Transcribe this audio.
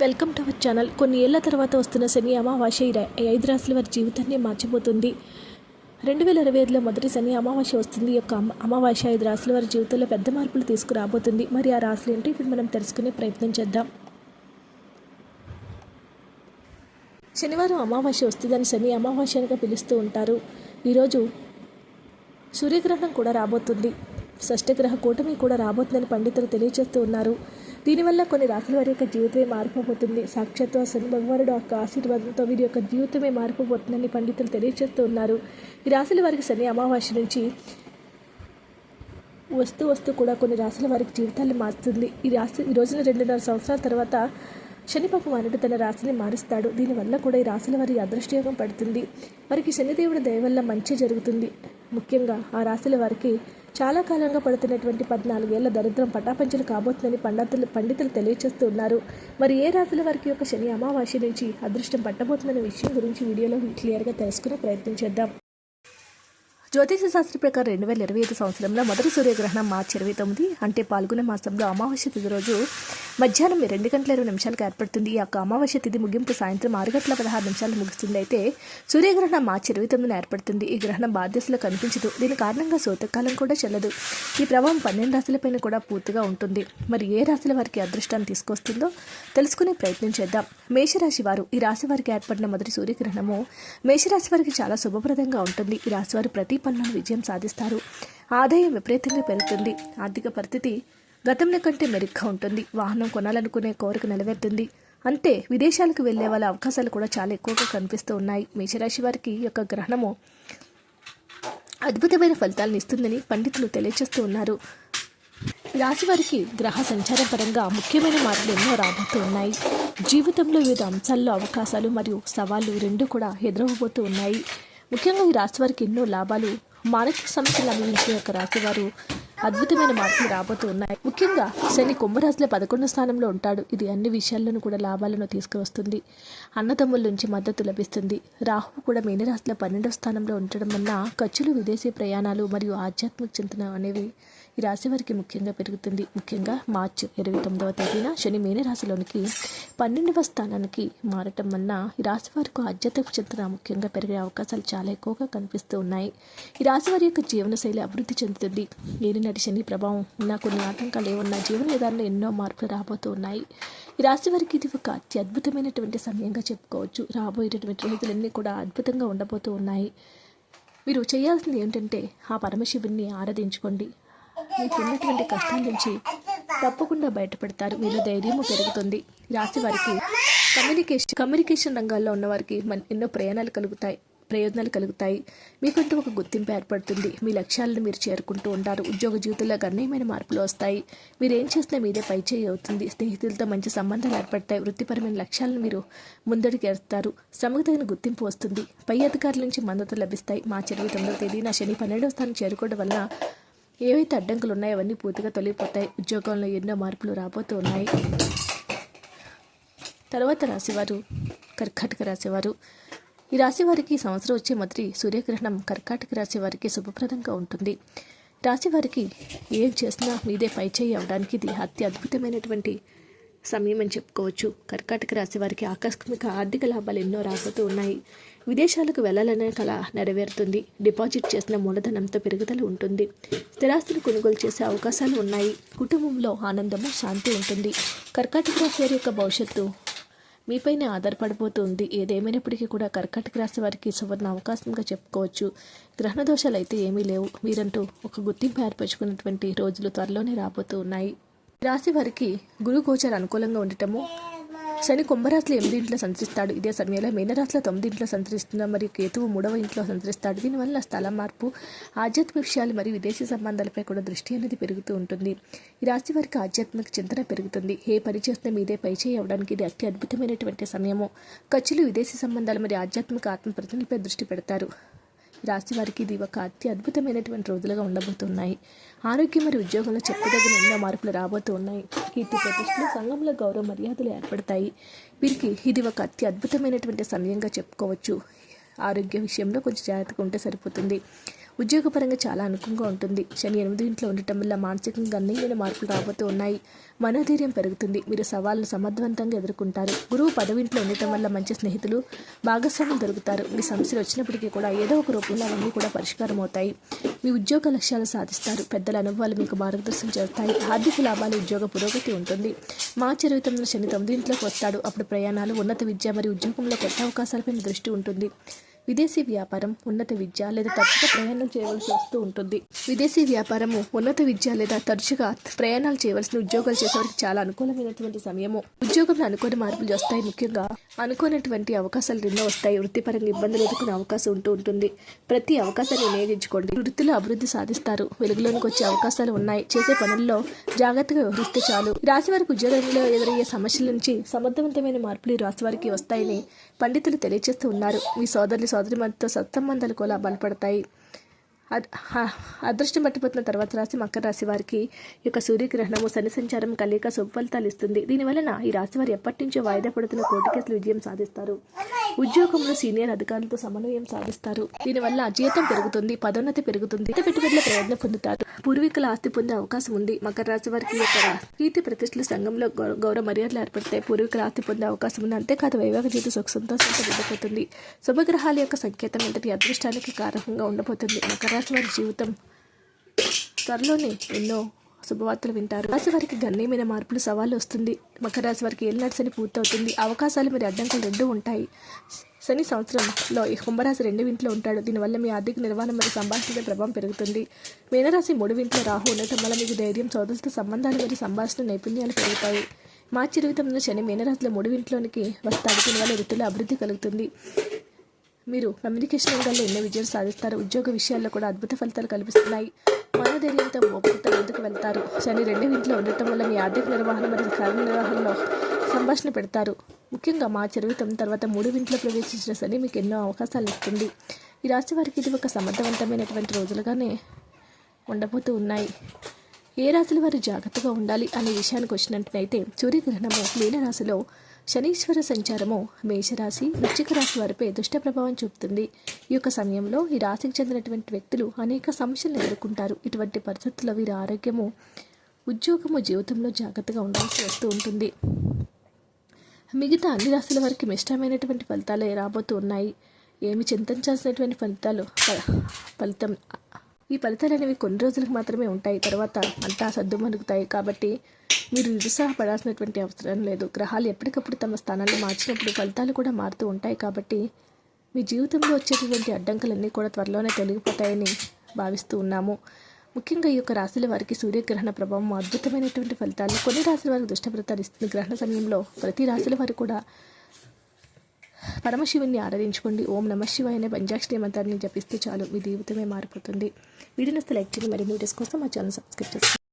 Welcome to our channel. కొన్ని ఏళ్ళ తర్వాత వస్తున్న శని అమావాస్య ఈ ఐదు రాశుల వారి జీవితాన్ని మార్చిపోతుంది. రెండు వేల ఇరవై ఐదులో మొదటి శని అమావాస్య వస్తుంది. యొక్క అమావాస్య ఐదు రాశుల వారి జీవితంలో పెద్ద మార్పులు తీసుకురాబోతుంది. మరి ఆ రాశులు ఏంటో? ఇప్పుడు మనం తెలుసుకునే ప్రయత్నం చేద్దాం. శనివారం అమావాస్య వస్తుందని శని అమావాస్యగా పిలుస్తూ ఉంటారు. ఈరోజు సూర్యగ్రహణం కూడా రాబోతుంది. షష్టగ్రహ కూటమి కూడా రాబోతుందని పండితులు తెలియజేస్తూ ఉన్నారు. దీనివల్ల కొన్ని రాశుల వారి యొక్క జీవితమే మారిపోతుంది సాక్షాత్వ ఆ శని భగవానుడు యొక్క ఆశీర్వాదంతో వీరి యొక్క జీవితమే మారిపోతుందని పండితులు తెలియజేస్తూ ఉన్నారు. ఈ రాశుల వారికి శని అమావాస్య నుంచి వస్తూ వస్తూ కూడా కొన్ని రాశుల వారికి జీవితాన్ని మారుతుంది. ఈ రాశి ఈ రోజున రెండున్నర సంవత్సరాల తర్వాత శని భగవానుడు తన రాశిని మారుస్తాడు. దీనివల్ల కూడా ఈ రాశుల వారి అదృష్టయోగం పడుతుంది. వారికి శనిదేవుడి దయ వల్ల మంచి జరుగుతుంది. ముఖ్యంగా ఆ రాశుల వారికి చాలా కాలంగా పడుతున్నటువంటి పద్నాలుగేళ్ళ దరిద్రం పటాపంచలు కాబోతుందని పండితులు పండితులు తెలియచేస్తూ ఉన్నారు. మరి ఏ రాశుల వారికి యొక్క శని అమావాస్య నుంచి అదృష్టం పట్టబోతుందనే విషయం గురించి వీడియోలో క్లియర్గా తెలుసుకునే ప్రయత్నం చేద్దాం. జ్యోతిష శాస్త్ర ప్రకారం రెండు వేల ఇరవై ఐదు సంవత్సరంలో మొదటి సూర్యగ్రహణం మార్చి ఇరవై తొమ్మిది అంటే పాల్గొనే మాసంలో అమావాస్య తిథి రోజు మధ్యాహ్నం రెండు గంటల ఇరవై నిమిషాలకు ఏర్పడుతుంది. ఈ యొక్క అమావాస్య తిథి ముగింపు సాయంత్రం ఆరు గంటల పదహారు నిమిషాలు ముగుస్తుంది. అయితే సూర్యగ్రహణం మార్చి ఇరవై తొమ్మిదిన ఏర్పడుతుంది. ఈ గ్రహణం బాధ్యతలో కనిపించదు. దీని కారణంగా శోతకాలం కూడా చెల్లదు. ఈ ప్రభావం పన్నెండు రాశులపైన కూడా పూర్తిగా ఉంటుంది. మరి ఏ రాశుల వారికి అదృష్టాన్ని తీసుకొస్తుందో తెలుసుకునే ప్రయత్నం చేద్దాం. మేషరాశి వారు ఈ రాశి వారికి ఏర్పడిన మొదటి సూర్యగ్రహణము మేషరాశి వారికి చాలా శుభప్రదంగా ఉంటుంది. ఈ రాశి వారు ప్రతి పనులను విజయం సాధిస్తారు. ఆదాయం విపరీతంగా పెరుగుతుంది. ఆర్థిక పరిస్థితి గతంలో కంటే మెరుగ్గా ఉంటుంది. వాహనం కొనాలనుకునే కోరిక నెరవేరుతుంది అంతే విదేశాలకు వెళ్ళే వాళ్ళ అవకాశాలు కూడా చాలా ఎక్కువగా కనిపిస్తూ ఉన్నాయి. మేషరాశి వారికి ఈ యొక్క గ్రహణము అద్భుతమైన ఫలితాలను ఇస్తుందని పండితులు తెలియజేస్తూ ఉన్నారు. రాశి వారికి గ్రహ సంచారం పరంగా ముఖ్యమైన మార్పులు ఎన్నో రాబోతూ ఉన్నాయి. జీవితంలో వివిధ అంశాల్లో అవకాశాలు మరియు సవాళ్ళు రెండు కూడా ఎదురవబోతూ ఉన్నాయి. ముఖ్యంగా ఈ రాశి వారికి ఎన్నో లాభాలు మానసిక సమస్యలు అనుభవించే యొక్క రాశి వారు అద్భుతమైన మార్పులు రాబోతూ ఉన్నాయి. ముఖ్యంగా శని కుంభరాశిలో పదకొండు స్థానంలో ఉంటాడు. ఇది అన్ని విషయాల్లోనూ కూడా లాభాలను తీసుకువస్తుంది. అన్నదమ్ముల నుంచి మద్దతు లభిస్తుంది. రాహువు కూడా మీనరాశిలో పన్నెండవ స్థానంలో ఉండడం వల్ల ఖర్చులు విదేశీ ప్రయాణాలు మరియు ఆధ్యాత్మిక చింతన అనేవి ఈ రాశి వారికి ముఖ్యంగా పెరుగుతుంది. ముఖ్యంగా మార్చి ఇరవై తొమ్మిదవ తేదీన శని మీనరాశిలోనికి పన్నెండవ స్థానానికి మారటం వలన ఈ రాశి వారికి ఆధ్యాత్మిక చింతన ముఖ్యంగా పెరిగే అవకాశాలు చాలా ఎక్కువగా కనిపిస్తూ ఉన్నాయి. ఈ రాశి వారి యొక్క జీవనశైలి అభివృద్ధి చెందుతుంది. ఏలినాటి శని ప్రభావం ఉన్న కొన్ని ఆటంకాలు ఏమన్నా జీవన విధానంలో ఎన్నో మార్పులు రాబోతూ ఉన్నాయి. ఈ రాశి వారికి ఇది ఒక అత్యద్భుతమైనటువంటి సమయంగా చెప్పుకోవచ్చు. రాబోయేటటువంటి రోజులన్నీ కూడా అద్భుతంగా ఉండబోతూ ఉన్నాయి. మీరు చేయాల్సింది ఏంటంటే ఆ పరమశివుణ్ణి ఆరాధించుకోండి. మీకు ఉన్నటువంటి కష్టం నుంచి తప్పకుండా బయటపడతారు. మీరు ధైర్యము పెరుగుతుంది. ఈ రాశి వారికి కమ్యూనికేషన్ కమ్యూనికేషన్ రంగాల్లో ఉన్నవారికి మన ఎన్నో ప్రయాణాలు కలుగుతాయి ప్రయోజనాలు కలుగుతాయి. మీకంటూ ఒక గుర్తింపు ఏర్పడుతుంది. మీ లక్ష్యాలను మీరు చేరుకుంటూ ఉంటారు. ఉద్యోగ జీవితంలో గణనీయమైన మార్పులు వస్తాయి. మీరు ఏం చేసినా మీదే పై చేయి అవుతుంది. స్నేహితులతో మంచి సంబంధాలు ఏర్పడతాయి. వృత్తిపరమైన లక్ష్యాలను మీరు ముందడుగేస్తారు వేస్తారు శ్రమకు తగిన గుర్తింపు వస్తుంది. పై అధికారుల నుంచి మద్దతు లభిస్తాయి. మార్చి ఇరవై తొమ్మిదవ తేదీన శని పన్నెండవ స్థానం చేరుకోవడం వల్ల ఏవైతే అడ్డంకులు ఉన్నాయో అవన్నీ పూర్తిగా తొలగిపోతాయి. ఉద్యోగంలో ఎన్నో మార్పులు రాబోతూ ఉన్నాయి తర్వాత రాశివారు కర్కాటక రాశివారు. ఈ రాశి వారికి సంవత్సరం వచ్చే మొదటి సూర్యగ్రహణం కర్కాటక రాశి వారికి శుభప్రదంగా ఉంటుంది. రాశి వారికి ఏం చేసినా మీదే పైచేయి అవడానికి ఇది అతి అద్భుతమైనటువంటి సమయం అని చెప్పుకోవచ్చు. కర్కాటక రాశి వారికి ఆకస్మిక ఆర్థిక లాభాలు ఎన్నో రాబోతూ ఉన్నాయి. విదేశాలకు వెళ్ళాలనే కళ నెరవేరుతుంది. డిపాజిట్ చేసిన మూలధనంతో పెరుగుదల ఉంటుంది. స్థిరాస్తులు కొనుగోలు చేసే అవకాశాలు ఉన్నాయి. కుటుంబంలో ఆనందము శాంతి ఉంటుంది. కర్కాటక రాశి వారి యొక్క భవిష్యత్తు మీపైనే ఆధారపడిపోతుంది ఏదేమైనప్పటికీ కూడా కర్కాటక రాశి వారికి సువర్ణ అవకాశంగా చెప్పుకోవచ్చు. గ్రహణ దోషాలు అయితే ఏమీ లేవు. మీరంటూ ఒక గుర్తింపు ఏర్పరచుకున్నటువంటి రోజులు త్వరలోనే రాబోతూ ఉన్నాయి. రాశి వారికి గురు గోచర అనుకూలంగా ఉండటము. శని కుంభరాశిలో ఎనిమిది ఇంట్లో సంచరిస్తాడు. ఇదే సమయంలో మీనరాశిలో తొమ్మిది ఇంట్లో సంచరిస్తున్న మరియు కేతువు మూడవ ఇంట్లో సంచరిస్తాడు. దీనివల్ల స్థల మార్పు ఆధ్యాత్మిక విషయాలు మరియు విదేశీ సంబంధాలపై కూడా దృష్టి అనేది పెరుగుతూ ఉంటుంది. ఈ రాశి వారికి ఆధ్యాత్మిక చింతన పెరుగుతుంది. ఏ పని చేస్తే మీదే పరిచయం అవ్వడానికి అవడానికి ఇది అతి అద్భుతమైనటువంటి సమయము. ఖర్చులు విదేశీ సంబంధాలు మరియు ఆధ్యాత్మిక ఆత్మ ప్రతినిధిపై దృష్టి పెడతారు. రాశి వారికి ఇది ఒక అతి అద్భుతమైనటువంటి రోజులుగా ఉండబోతున్నాయి. ఆరోగ్యం మరియు ఉద్యోగంలో చెప్పదగిన ఎన్నో మార్పులు రాబోతూ ఉన్నాయి కీర్తి ప్రతిష్టలు సంఘంలో గౌరవ మర్యాదలు ఏర్పడతాయి. వీరికి ఇది ఒక అతి అద్భుతమైనటువంటి సమయంగా చెప్పుకోవచ్చు. ఆరోగ్య విషయంలో కొంచెం జాగ్రత్తగా ఉంటే సరిపోతుంది. ఉద్యోగపరంగా చాలా అనుకూలంగా ఉంటుంది. శని ఎనిమిది ఇంట్లో ఉండటం వల్ల మానసికంగా గణనీయమైన మార్పులు రాబోతూ ఉన్నాయి. మనోధైర్యం పెరుగుతుంది. మీరు సవాళ్ళను సమర్థవంతంగా ఎదుర్కొంటారు. గురువు పదవింట్లో ఉండటం వల్ల మంచి స్నేహితులు భాగస్వామ్యం దొరుకుతారు. మీ సమస్యలు వచ్చినప్పటికీ కూడా ఏదో ఒక రూపంలో అవన్నీ కూడా పరిష్కారం అవుతాయి. మీ ఉద్యోగ లక్ష్యాలు సాధిస్తారు. పెద్దల అనుభవాలు మీకు మార్గదర్శనం చేస్తాయి. ఆర్థిక లాభాలు ఉద్యోగ పురోగతి ఉంటుంది. మార్చి ఇరవై తొమ్మిదిన శని తొమ్మిది ఇంట్లోకి వస్తాడు. అప్పుడు ప్రయాణాలు ఉన్నత విద్య మరియు ఉద్యోగంలో కొత్త అవకాశాలపై దృష్టి ఉంటుంది. విదేశీ వ్యాపారం ఉన్నత విద్య లేదా తరచుగా ప్రయాణం చేయవలసి వస్తూ ఉంటుంది. విదేశీ వ్యాపారము ఉన్నత విద్య లేదా తరచుగా ప్రయాణాలు చేయవలసిన ఉద్యోగాలు చేసేవారికి చాలా అనుకూలమైనటువంటి సమయము. ఉద్యోగంలో అనుకోని మార్పులు వస్తాయి ముఖ్యంగా అనుకోనటువంటి అవకాశాలు ఎన్నో వస్తాయి. వృత్తిపరంగా ఇబ్బందులు ఎదుర్కొనే అవకాశం ఉంటూ ఉంటుంది. ప్రతి అవకాశాన్ని వినియోగించుకోండి. వృత్తిలో అభివృద్ధి సాధిస్తారు. వెలుగులోనికి వచ్చే అవకాశాలు ఉన్నాయి. చేసే పనుల్లో జాగ్రత్తగా వ్యవహరిస్తే చాలు. రాశి వారికి ఉద్యోగంలో ఎదురయ్యే సమస్యల నుంచి సమర్థవంతమైన మార్పులు రాశి వారికి వస్తాయని పండితులు తెలియజేస్తూ ఉన్నారు. మీ సోదరులు సోదరి మధ్యతో సత్సంబంధాలు కూడా బలపడతాయి. అదృష్టం పట్టిపోతున్న తర్వాత రాశి మకర రాశి వారికి యొక్క సూర్యగ్రహణము శని సంచారం కలియక శుభఫలితాలు ఇస్తుంది. దీనివలన ఈ రాశి వారు ఎప్పటి నుంచో వాయిదా పడుతున్న కోర్టు కేసులు విజయం సాధిస్తారు. ఉద్యోగంలో సీనియర్ అధికారులతో సమన్వయం సాధిస్తారు. దీనివల్ల జీతం పెరుగుతుంది పదోన్నతి పెరుగుతుంది ఇంత పెట్టుబడుల ప్రయోజనం పొందుతారు. పూర్వీకుల ఆస్తి పొందే అవకాశం ఉంది. మకర రాశి వారికి యొక్క కీర్తి ప్రతిష్టలు సంఘంలో గౌరవ మర్యాదలు ఏర్పడతాయి పూర్వీకుల ఆస్తి పొందే అవకాశం ఉంది. అంతేకాదు వైవాహిక జీవిత సుఖ సంతోషంతో నిండిపోతుంది. శుభగ్రహాల యొక్క సంకేతం ఇంతటి అదృష్టానికి కారకంగా ఉండబోతుంది. మకర రాశి వారి జీవితం. త్వరలోనే ఎన్నో శుభవార్తలు వింటారు. రాశి వారికి గణనీయమైన మార్పులు సవాళ్ళు వస్తుంది. మకర రాశి వారికి ఏలినాటి పూర్తవుతుంది. అవకాశాలు మరి అడ్డంకులు రెండూ ఉంటాయి. శని సంవత్సరంలో ఈ కుంభరాశి రెండు ఇంట్లో ఉంటాడు. దీనివల్ల మీ ఆర్థిక నిర్వహణ మరియు సంభాషణ ప్రభావం పెరుగుతుంది. మీనరాశి మూడు ఇంట్లో రాహు ఉండటం వల్ల మీకు ధైర్యం సోదరులతో సంబంధాలు మరియు సంభాషణ నైపుణ్యాలు పెరుగుతాయి. మార్చి ఇరవై తొమ్మిదిన శని మీనరాశిలో మూడు ఇంట్లోనికి వస్తాడు. దీనివల్ల వృత్తిలో అభివృద్ధి కలుగుతుంది. మీరు కమ్యూనికేషన్ రంగంలో ఎన్నో విజయం సాధిస్తారు. ఉద్యోగ విషయాల్లో కూడా అద్భుత ఫలితాలు కల్పిస్తున్నాయి. మనోధైర్యంతో ఓపికతో ముందుకు వెళ్తారు. శని రెండవ ఇంట్లో ఉండటం వల్ల మీ ఆర్థిక నిర్వహణ మరియు కార్య నిర్వహణలో సంభాషణ పెడతారు. ముఖ్యంగా మా ఇరవై తొమ్మిది తర్వాత మూడు ఇంట్లో ప్రవేశించిన శని మీకు ఎన్నో అవకాశాలు ఇస్తుంది. ఈ రాశి వారికి ఇది ఒక సమర్థవంతమైనటువంటి రోజులుగానే ఉండబోతూ ఉన్నాయి. ఏ రాశుల వారు జాగ్రత్తగా ఉండాలి అనే విషయానికి వచ్చినట్టునైతే సూర్యగ్రహణము మీనరాశిలో శనీశ్వర సంచారము మేషరాశి వృశ్చిక రాశి వారిపై దుష్ట ప్రభావం చూపుతుంది. ఈ యొక్క సమయంలో ఈ రాశికి చెందినటువంటి వ్యక్తులు అనేక సమస్యలను ఎదుర్కొంటారు. ఇటువంటి పరిస్థితుల్లో వీరి ఆరోగ్యము ఉద్యోగము జీవితంలో జాగ్రత్తగా ఉండాల్సి వస్తూ ఉంటుంది. మిగతా అన్ని రాశుల వారికి మిష్టమైనటువంటి ఫలితాలు రాబోతూ ఉన్నాయి. ఏమి చింతించాల్సినటువంటి ఫలితాలు ఫలితం ఈ ఫలితాలు అనేవి కొన్ని రోజులకు మాత్రమే ఉంటాయి. తర్వాత అంతా సర్దుమణుగుతాయి కాబట్టి మీరు నిరుత్సాహపడాల్సినటువంటి అవసరం లేదు. గ్రహాలు ఎప్పటికప్పుడు తమ స్థానాన్ని మార్చినప్పుడు ఫలితాలు కూడా మారుతూ ఉంటాయి. కాబట్టి మీ జీవితంలో వచ్చేటువంటి అడ్డంకులన్నీ కూడా త్వరలోనే తొలగిపోతాయని భావిస్తూ ఉన్నాము. ముఖ్యంగా ఈ యొక్క రాశుల వారికి సూర్యగ్రహణ ప్రభావం అద్భుతమైనటువంటి ఫలితాలు కొన్ని రాశుల వారికి దుష్టఫలితాలు ఇస్తుంది. గ్రహణ సమయంలో ప్రతి రాశుల వారు కూడా పరమశివుని ఆరాధించుకోండి. ఓం నమ శివాయ అనే పంచాక్షరి మంత్రాన్ని జపిస్తే చాలు. మీ జీవితమే మారిపోతుంది. వీడియోని లైక్ చేయండి. మరి వీడియోస్ కోసం మా ఛానల్ సబ్స్క్రైబ్ చేసుకోండి.